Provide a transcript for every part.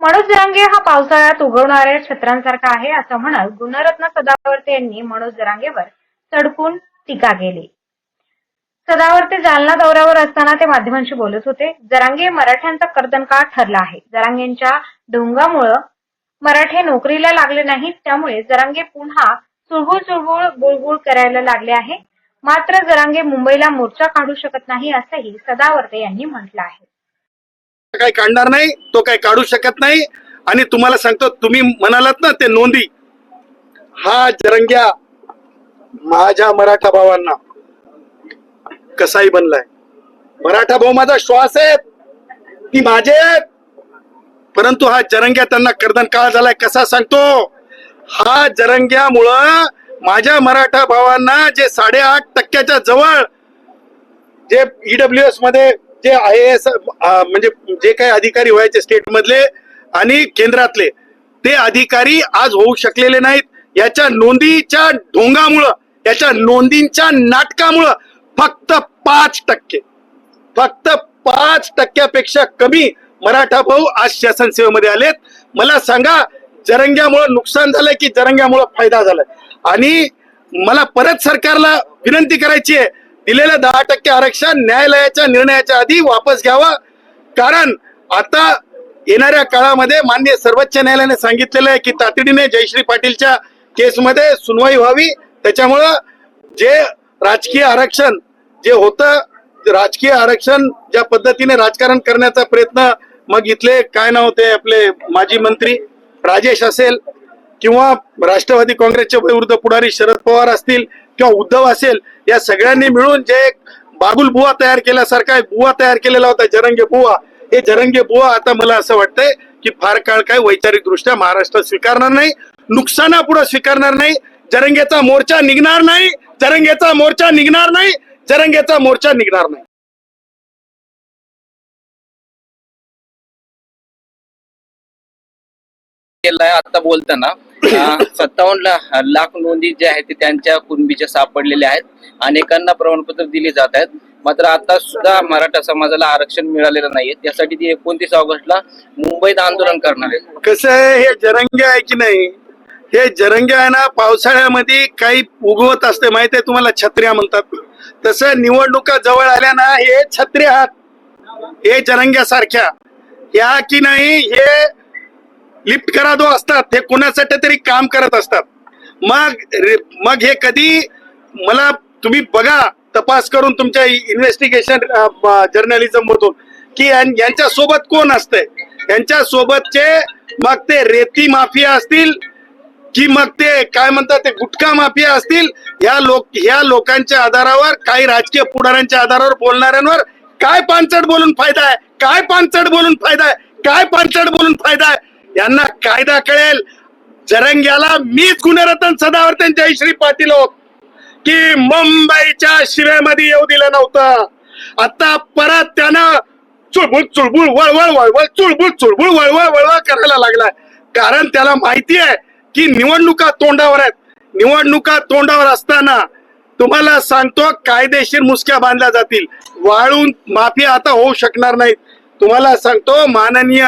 मनोज जरांगे हा पावसाळ्यात उगवणाऱ्या छत्रांसारखा आहे असं म्हणत गुणरत्न सदावर्ते यांनी मनोज जरांगेवर सडकून टीका केली. सदावर्ते जालना दौऱ्यावर असताना ते माध्यमांशी बोलत होते. जरांगे मराठ्यांचा कर्तनकाळ ठरला आहे. जरांगेंच्या ढोंगामुळं मराठे नोकरीला लागले नाहीत त्यामुळे जरांगे पुन्हा चुळबुळ चुळबुळ बुळबुळ करायला लागले आहे. मात्र जरांगे मुंबईला मोर्चा काढू शकत नाही असंही सदावर्ते यांनी म्हटलं आहे. काही काढणार नाही तो काही काढू शकत नाही. आणि तुम्हाला सांगतो तुम्ही म्हणालात ना ते नोंदी. हा जरंग्या माझ्या मराठा भावांना कसाही बनलाय? मराठा भाऊ माझा श्वास आहे ती माझे आहेत. परंतु हा जरंग्या त्यांना कर्दन काळ झालाय कसा सांगतो? हा जरंग्यामुळं माझ्या मराठा भावांना जे साडेआठ टक्क्याच्या जवळ जे ईडब्ल्यू एसमध्ये जे आय एस म्हणजे जे काही अधिकारी व्हायचे स्टेटमधले आणि केंद्रातले ते अधिकारी आज होऊ शकलेले नाहीत. याच्या नोंदीच्या ढोंगामुळं याच्या नोंदींच्या नाटकामुळं फक्त पाच टक्के फक्त पाच टक्क्यापेक्षा कमी मराठा भाऊ आज शासन सेवेमध्ये आलेत. मला सांगा जरंग्यामुळं नुकसान झालंय की जरंग्यामुळं फायदा झालाय? आणि मला परत सरकारला विनंती करायची आहे दिलेलं दहा टक्के आरक्षण न्यायालयाच्या निर्णयाच्या आधी वापस घ्यावं. कारण आता येणाऱ्या काळामध्ये मान्य सर्वोच्च न्यायालयाने सांगितलेलं आहे की तातडीने जयश्री पाटीलच्या केसमध्ये सुनवाई व्हावी. त्याच्यामुळं जे राजकीय आरक्षण जे होतं राजकीय आरक्षण ज्या पद्धतीने राजकारण करण्याचा प्रयत्न मग इथले काय नाव होते आपले माजी मंत्री राजेश असेल किंवा राष्ट्रवादी काँग्रेसच्या विरुद्ध पुढारी शरद पवार असतील किंवा उद्धव असेल या सगळ्यांनी मिळून जे एक बुवा तयार केल्यासारखा एक बुवा तयार केलेला होता जरंगे बुवा. हे जरंगे बुवा आता मला असं वाटतंय की फार काळ काय वैचारिक दृष्ट्या महाराष्ट्र स्वीकारणार नाही नुकसानापुढे स्वीकारणार नाही जरंगेचा मोर्चा निघणार नाही जरंगेचा मोर्चा निघणार नाही जरंगेचा मोर्चा निघणार नाही. केलाय आता बोलताना. सत्तावन्न लाख नोंदी ज्या आहेत ते त्यांच्या कुणबीच्या सापडलेल्या आहेत. अनेकांना प्रमाणपत्र दिले जात आहेत. मात्र आता सुद्धा मराठा समाजाला आरक्षण मिळालेलं नाहीये. त्यासाठी ती एकोणतीस ऑगस्टला मुंबईत आंदोलन करणार आहेत. कसं आहे हे जरंगे आहे की नाही? हे जरंगे आहे ना पावसाळ्यामध्ये काही उगवत असते. माहिती आहे तुम्हाला? छत्र्या म्हणतात. तसं निवडणुका जवळ आल्या ना हे छत्र्या आहात. हे जरंग्यासारख्या. या की नाही हे लिफ्ट करा दो असतात. हे कुणासाठी तरी काम करत असतात. मग मग हे कधी मला तुम्ही बघा तपास करून तुमच्या इन्व्हेस्टिगेशन जर्नलिझम मधून. की यांच्या सोबत कोण असतंय? यांच्या सोबतचे मग ते रेती माफिया असतील की मग ते काय म्हणतात ते गुटखा माफिया असतील ह्या लोक ह्या लोकांच्या आधारावर काही राजकीय पुढाऱ्यांच्या आधारावर बोलणाऱ्यांवर काय पानचड बोलून फायदा आहे? काय पानचड बोलून फायदा आहे? काय पानचड बोलून फायदा आहे? यांना कायदा कळेल. जरंग्याला मीच गुणरत्न सदावर्तन जयश्री पाटील की मुंबईच्या शिवेमध्ये येऊ दिलं नव्हतं. आता परत त्यानं चुळबुळ चुळबुळ वळवळ वळवळ चुळबुळ चुळबुळ वळवळ वळवळ करायला लागलाय. कारण त्याला माहिती आहे की निवडणुका तोंडावर आहेत. निवडणुका तोंडावर असताना तुम्हाला सांगतो कायदेशीर मुसक्या बांधल्या जातील. वाळून माफी आता होऊ शकणार नाहीत. तुम्हाला सांगतो माननीय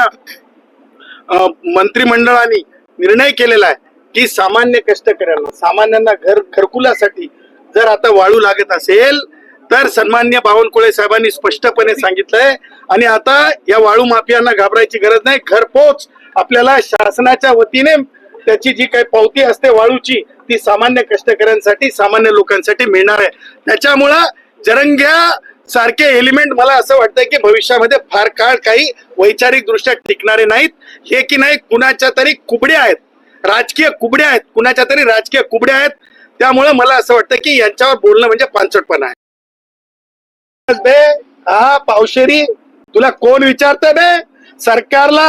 मंत्रिमंडळाने निर्णय केलेला आहे की सामान्य कष्टकऱ्यांना सामान्यांना घर घरकुलासाठी जर आता वाळू लागत असेल तर सन्मान्य बावनकुळे साहेबांनी स्पष्टपणे सांगितलंय आणि आता या वाळू माफियांना घाबरायची गरज नाही. घरपोच आपल्याला शासनाच्या वतीने त्याची जी काही पावती असते वाळूची ती सामान्य कष्टकऱ्यांसाठी सामान्य लोकांसाठी मिळणार आहे. त्याच्यामुळं जरंग्या सारखे एलिमेंट मला असं वाटतंय की भविष्यामध्ये फार काळ काही वैचारिक दृष्ट्या टिकणारे नाहीत. हे की नाही कुणाच्या तरी कुबड्या आहेत. राजकीय कुबड्या आहेत. कुणाच्या तरी राजकीय कुबड्या आहेत. त्यामुळे मला असं वाटतं की यांच्यावर बोलणं म्हणजे पानचटपणा आहे. बे हा पावशेरी तुला कोण विचारत बे? सरकारला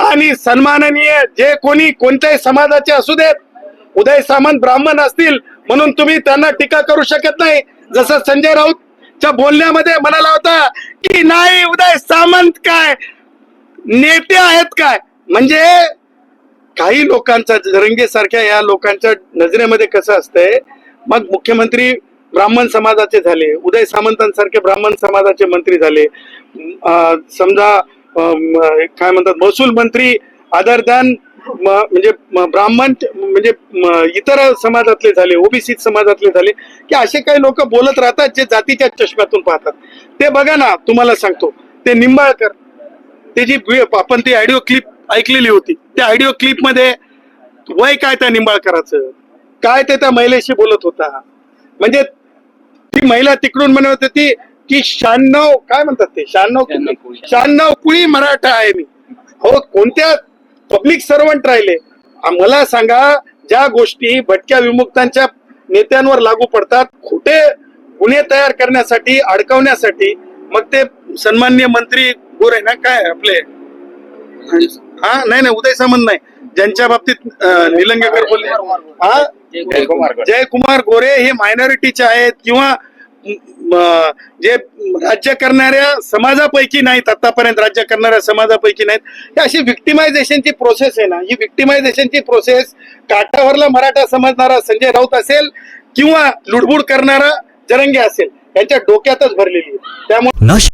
आणि सन्माननीय जे कोणी कोणत्याही समाजाचे असू देत उदय सामंत ब्राह्मण असतील म्हणून तुम्ही त्यांना टीका करू शकत नाही. जसं संजय राऊत त्या बोलण्यामध्ये म्हणाला होता की नाही उदय सामंत काय? नेते आहेत काय? म्हणजे काही लोकांचा जरंगे सारख्या या लोकांच्या नजरेमध्ये कसं असतंय मग मुख्यमंत्री ब्राह्मण समाजाचे झाले उदय सामंतांसारखे ब्राह्मण समाजाचे मंत्री झाले समजा काय म्हणतात महसूल मंत्री आदरदान म्हणजे ब्राह्मण म्हणजे इतर समाजातले झाले ओबीसी समाजातले झाले की असे काही लोक बोलत राहतात जे जातीच्या चष्म्यातून पाहतात. ते बघा ना तुम्हाला सांगतो ते निंबाळकर ते जी आपण ती ऑडिओ क्लिप ऐकलेली होती त्या ऑडिओ क्लिपमध्ये वय काय त्या निंबाळकराचं? काय ते त्या महिलेशी बोलत होता? म्हणजे ती महिला तिकडून म्हणत होती की शहाण्णव काय म्हणतात ते? शहाण्णव. शहाण्णव कुळी मराठा आहे मी. हो कोणत्या पब्लिक सर्वंट राहिले. मला सांगा ज्या गोष्टी भटक्या विमुक्तांच्या नेत्यांवर लागू पडतात खोटे गुन्हे तयार करण्यासाठी अडकवण्यासाठी मग ते सन्मान्य मंत्री गोरे ना काय आपले? हा नाही नाही उदय सामंत नाही. ज्यांच्या बाबतीत निलंगेकर बोलले. हा? जयकुमार गोरे. हे मायनॉरिटीचे आहेत किंवा जे राज्य करणाऱ्या समाजापैकी नाहीत आतापर्यंत राज्य करणाऱ्या समाजापैकी नाहीत ही अशी विक्टिमायझेशनची प्रोसेस आहे ना. ही विक्टिमायझेशनची प्रोसेस काठावरला मराठा समजणारा संजय राऊत असेल किंवा लुडबुड करणारा जरंगे असेल यांच्या डोक्यातच भरलेली आहे. त्यामुळे